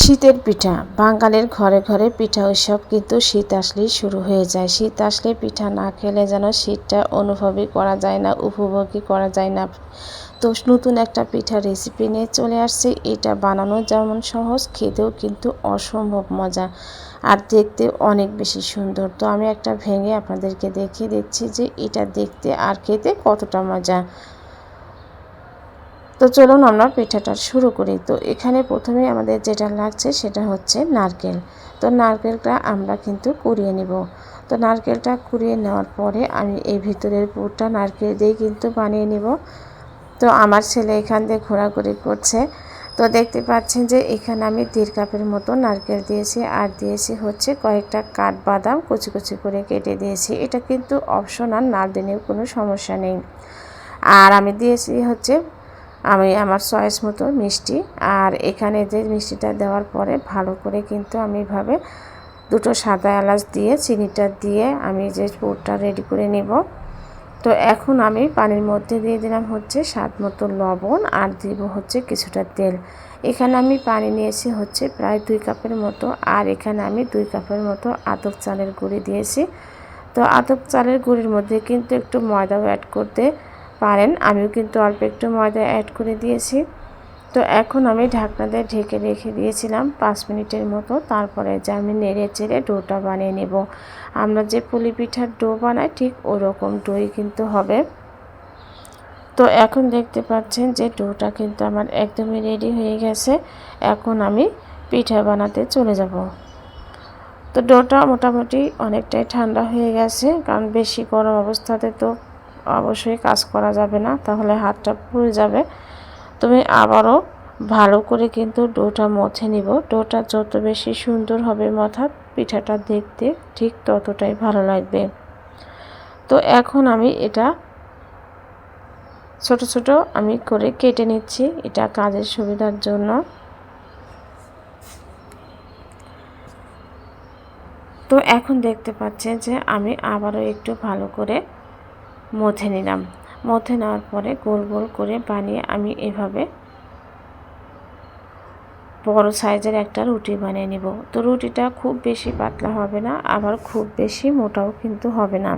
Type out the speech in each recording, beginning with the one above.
শীতের পিঠা। বাঙালির ঘরে ঘরে পিঠা উৎসব কিন্তু শীত আসলেই শুরু হয়ে যায়। শীত আসলে পিঠা না খেলে যেন শীতটা অনুভবই করা যায় না, উপভোগই করা যায় না। তো নতুন একটা পিঠা রেসিপি নিয়ে চলে আসছে। এটা বানানো যেমন সহজ, খেতেও কিন্তু অসম্ভব মজা আর দেখতে অনেক বেশি সুন্দর। তো আমি একটা ভেঙে আপনাদেরকে দেখিয়ে দিচ্ছি যে এটা দেখতে আর খেতে কতটা মজা। তো চলুন আমরা পিঠাটা শুরু করি। তো এখানে প্রথমে আমাদের যেটা লাগছে সেটা হচ্ছে নারকেল। তো নারকেলটা আমরা কিন্তু কুড়িয়ে নিব। তো নারকেলটা কুড়িয়ে নেওয়ার পরে আমি এই ভিতরের পুরটা নারকেল দিয়ে কিন্তু বানিয়ে নিব। তো আমার ছেলে এখান দিয়ে ঘোরাঘুরি করছে। তো দেখতে পাচ্ছেন যে এখানে আমি দেড় কাপের মতো নারকেল দিয়েছি। আর দিয়েছি হচ্ছে কয়েকটা কাঠবাদাম কুচি কুচি করে কেটে দিয়েছি। এটা কিন্তু অপশনাল না দিলেও কোনো সমস্যা নেই। আর আমি দিয়েছি হচ্ছে আমি আমার চয়েস মতো মিষ্টি। আর এখানে যে মিষ্টিটা দেওয়ার পরে ভালো করে কিন্তু আমি এভাবে দুটো সাদা এলাচ দিয়ে, চিনিটা দিয়ে আমি যে পুরটা রেডি করে নেব। তো এখন আমি পানির মধ্যে দিয়ে দিলাম হচ্ছে স্বাদ মতো লবণ আর দিব হচ্ছে কিছুটা তেল। এখানে আমি পানি নিয়েছি হচ্ছে প্রায় দুই কাপের মতো আর এখানে আমি দুই কাপের মতো আতপ চালের গুঁড়ি দিয়েছি। তো আতপ চালের গুঁড়ির মধ্যে কিন্তু একটু ময়দাও অ্যাড করতে পারেন। আমিও কিন্তু অল্প একটু ময়দা অ্যাড করে দিয়েছি। তো এখন আমি ঢাকনা দিয়ে ঢেকে রেখে দিয়েছিলাম পাঁচ মিনিটের মতো। তারপরে যে আমি নেড়ে চেড়ে ডোটা বানিয়ে নেব। আমরা যে পুলি পিঠার ডো বানাই, ঠিক ওরকম ডোই কিন্তু হবে। তো এখন দেখতে পাচ্ছেন যে ডোটা কিন্তু আমার একদমই রেডি হয়ে গেছে। এখন আমি পিঠা বানাতে চলে যাব। তো ডোটা মোটামুটি অনেকটাই ঠান্ডা হয়ে গেছে, কারণ বেশি গরম অবস্থাতে তো অবশ্যই কাজ করা যাবে না, তাহলে হাতটা পুড়ে যাবে। তুমি আবারও ভালো করে কিন্তু ডোটা মথে নিব। ডোটা যত বেশি সুন্দর হবে মাথা, পিঠাটা দেখতে ঠিক ততটাই ভালো লাগবে। তো এখন আমি এটা ছোট ছোট আমি করে কেটে নিচ্ছি এটা কাজের সুবিধার জন্য। তো এখন দেখতে পাচ্ছেন যে আমি আবারও একটু ভালো করে মথে নিলাম। মথে নেওয়ার পরে গোল গোল করে বানিয়ে আমি এভাবে বড় সাইজের একটা রুটি বানিয়ে নিব। তো রুটিটা খুব বেশি পাতলা হবে না, আবার খুব বেশি মোটাও কিন্তু হবে না।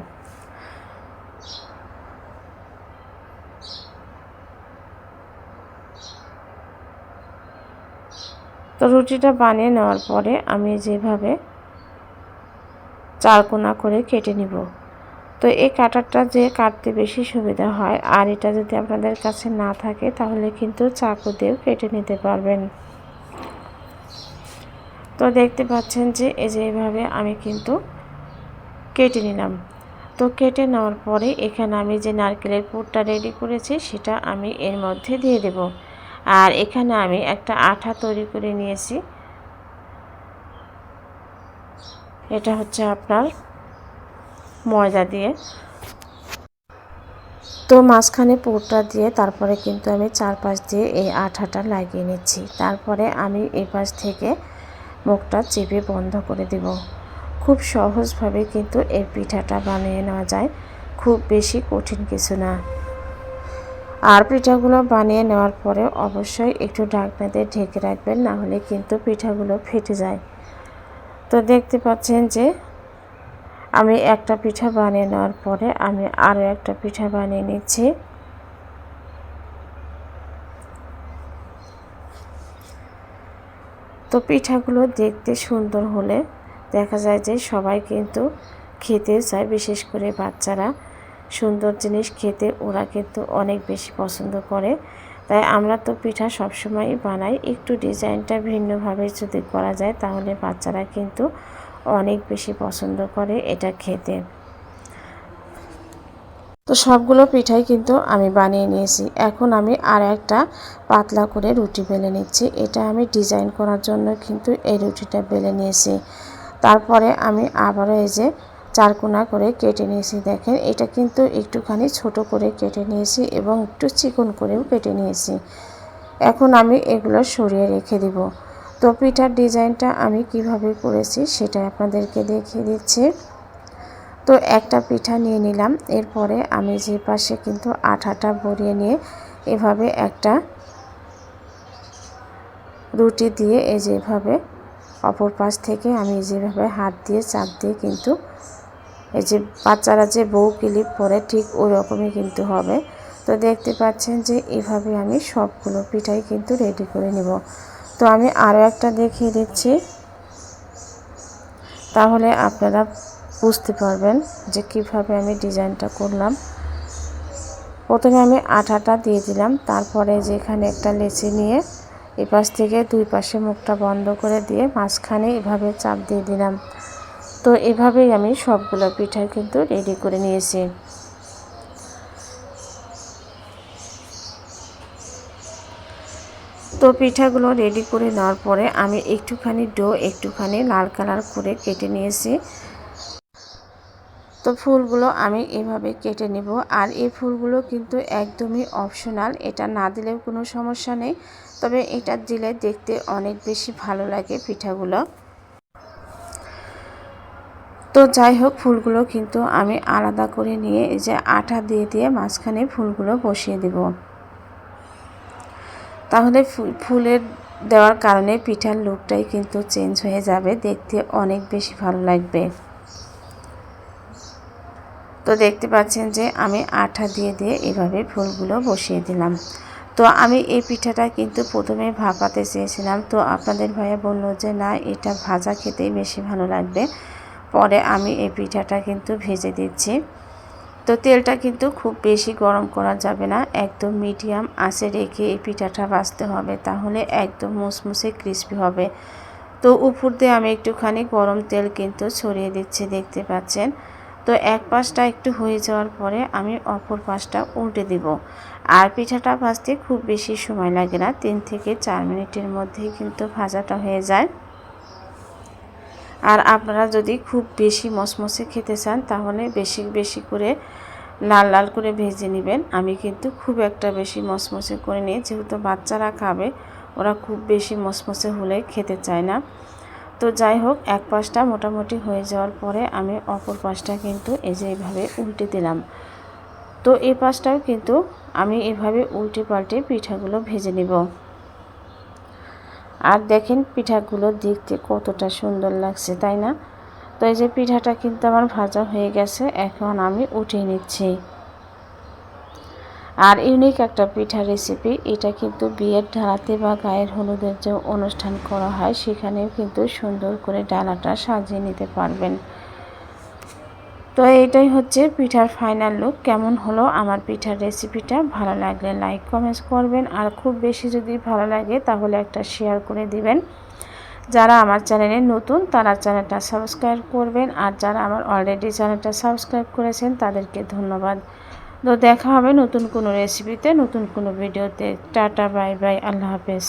তো রুটিটা বানিয়ে নেওয়ার পরে আমি যেভাবে চারকোনা করে কেটে নিব। তো এই কাটারটা যে কাটতে বেশি সুবিধা হয়, আর এটা যদি আপনাদের কাছে না থাকে, তাহলে কিন্তু চাকু দিয়েও কেটে নিতে পারবেন। তো দেখতে পাচ্ছেন যে, এই যে এইভাবে আমি কিন্তু কেটে নিলাম। তো কেটে নেওয়ার পরে এখানে আমি যে নারকেলের পুরটা রেডি করেছি, সেটা আমি এর মধ্যে দিয়ে দেব। আর এখানে আমি একটা আঠা তৈরি করে নিয়েছি। এটা হচ্ছে আপনার ময়দা দিয়ে। তো মাঝখানে পুরটা দিয়ে তারপরে কিন্তু আমি চারপাশ দিয়ে এই আঠাটা লাগিয়ে নিচ্ছি। তারপরে আমি এই পাশ থেকে মুখটা চেপে বন্ধ করে দেব। খুব সহজভাবে কিন্তু এই পিঠাটা বানিয়ে নেওয়া যায়। খুব বেশি কঠিন কিছু না। আর পিঠাগুলো বানিয়ে নেওয়ার পরে অবশ্যই একটু ঢাকনাতে ঢেকে রাখবেন, না হলে কিন্তু পিঠাগুলো ফেটে যায়। তো দেখতে পাচ্ছেন যে আমি একটা পিঠা বানিয়ে নেওয়ার পরে আমি আরও একটা পিঠা বানিয়ে নিচ্ছি। তো পিঠাগুলো দেখতে সুন্দর হলে দেখা যায় যে সবাই কিন্তু খেতে চায়, বিশেষ করে বাচ্চারা। সুন্দর জিনিস খেতে ওরা কিন্তু অনেক বেশি পছন্দ করে। তাই আমরা তো পিঠা সবসময়ই বানাই। একটু ডিজাইনটা ভিন্নভাবে যদি করা যায় তাহলে বাচ্চারা কিন্তু অনেক বেশি পছন্দ করে এটা খেতে। তো সবগুলো পিঠাই কিন্তু আমি বানিয়ে নিয়েছি। এখন আমি আর একটা পাতলা করে রুটি বেলে নিচ্ছি। এটা আমি ডিজাইন করার জন্য কিন্তু এই রুটিটা বেলে নিয়েছি। তারপরে আমি আবারও এই যে চারকোনা করে কেটে নিয়েছি। দেখেন, এটা কিন্তু একটুখানি ছোট করে কেটে নিয়েছি এবং একটু চিকন করেও কেটে নিয়েছি। এখন আমি এগুলো সরিয়ে রেখে দিব। তো পিঠার ডিজাইনটা আমি কীভাবে করেছি সেটা আপনাদেরকে দেখিয়ে দিচ্ছি। তো একটা পিঠা নিয়ে নিলাম, এরপরে আমি যে পাশে কিন্তু আঠাটা ভরিয়ে নিয়ে এভাবে একটা রুটি দিয়ে এই যেভাবে অপর পাশ থেকে আমি যেভাবে হাত দিয়ে চাপ দিয়ে কিন্তু এই যে বাচ্চারা যে বউ ক্লিপ পরে ঠিক ওই রকমই কিন্তু হবে। তো দেখতে পাচ্ছেন যে এভাবে আমি সবগুলো পিঠাই কিন্তু রেডি করে নেব। তো আমি আরও একটা দেখিয়ে দিচ্ছি। তাহলে আপনারা বুঝতে পারবেন যে কীভাবে আমি ডিজাইনটা করলাম। প্রথমে আমি আঠাটা দিয়ে দিলাম, তারপরে যেখানে একটা লেচি নিয়ে এপাশ থেকে দুই পাশে মুখটা বন্ধ করে দিয়ে মাঝখানে এভাবে চাপ দিয়ে দিলাম। তো এভাবেই আমি সবগুলো পিঠা কিন্তু রেডি করে নিয়েছি। তো পিঠাগুলো রেডি করে নেওয়ার পরে আমি একটুখানি ডো একটুখানি লাল কালার করে কেটে নিয়েছি। তো ফুলগুলো আমি এভাবে কেটে নেব। আর এই ফুলগুলো কিন্তু একদমই অপশনাল এটা না দিলেও কোনো সমস্যা নেই। তবে এটা দিলে দেখতে অনেক বেশি ভালো লাগে পিঠাগুলো। তো যাই হোক, ফুলগুলো কিন্তু আমি আলাদা করে নিয়ে এই যে আটা দিয়ে দিয়ে মাঝখানে ফুলগুলো বসিয়ে দেব। তাহলে ফুলের দেওয়ার কারণে পিঠার লুকটাই কিন্তু চেঞ্জ হয়ে যাবে। দেখতে অনেক বেশি ভালো লাগবে। তো দেখতে পাচ্ছেন যে আমি আঠা দিয়ে দিয়ে এভাবে ফুলগুলো বসিয়ে দিলাম। তো আমি এই পিঠাটা কিন্তু প্রথমে ভাপাতে চেয়েছিলাম। তো আপনাদের ভাইয়া বলল যে, না, এটা ভাজা খেতেই বেশি ভালো লাগবে। পরে আমি এই পিঠাটা কিন্তু ভেজে দিচ্ছি। তো তেলটা কিন্তু খুব বেশি গরম করা যাবে না। একদম মিডিয়াম আঁচে রেখে এই পিঠাটা ভাজতে হবে, তাহলে একদম মুসমুসে ক্রিস্পি হবে। তো উপর দিয়ে আমি একটুখানি গরম তেল কিন্তু ছড়িয়ে দিচ্ছি, দেখতে পাচ্ছেন। তো এক পাশটা একটু হয়ে যাওয়ার পরে আমি অপর পাশটা উল্টে দিব। আর পিঠাটা ভাজতে খুব বেশি সময় লাগে না, তিন থেকে চার মিনিটের মধ্যেই কিন্তু ভাজাটা হয়ে যায়। আর আপনারা যদি খুব বেশি মসমসে খেতে চান, তাহলে বেশি বেশি করে লাল লাল করে ভেজে নেবেন। আমি কিন্তু খুব একটা বেশি মসমসে করে নিই, যেহেতু বাচ্চারা খাবে, ওরা খুব বেশি মসমসে হলে খেতে চায় না। তো যাই হোক, এক পাশটা মোটামুটি হয়ে যাওয়ার পরে আমি অপর পাশটা কিন্তু এই যে এইভাবে উল্টে দিলাম। তো এই পাশটাও কিন্তু আমি এভাবে উল্টে পাল্টে পিঠাগুলো ভেজে নেব। আর দেখেন পিঠাগুলো দেখতে কতটা সুন্দর লাগছে, তাই না? তো এই যে পিঠাটা কিন্তু আমার ভাজা হয়ে গেছে, এখন আমি উঠিয়ে নিচ্ছি। আর ইউনিক একটা পিঠা রেসিপি এটা কিন্তু বিয়ের ঢালাতে বা গায়ের হলুদের যে অনুষ্ঠান করা হয়, সেখানেও কিন্তু সুন্দর করে ডালাটা সাজিয়ে নিতে পারবেন। তো এইটাই হচ্ছে পিঠার ফাইনাল লুক কেমন হলো আমার পিঠার রেসিপিটা ভালো লাগলে লাইক কমেন্টস করবেন। আর খুব বেশি যদি ভালো লাগে তাহলে একটা শেয়ার করে দিবেন। যারা আমার চ্যানেলে নতুন তারা চ্যানেলটা সাবস্ক্রাইব করবেন। আর যারা আমার অলরেডি চ্যানেলটা সাবস্ক্রাইব করেছেন তাদেরকে ধন্যবাদ। তো দেখা হবে নতুন কোনো রেসিপিতে নতুন কোনো ভিডিওতে টাটা বাই বাই আল্লাহ হাফেজ।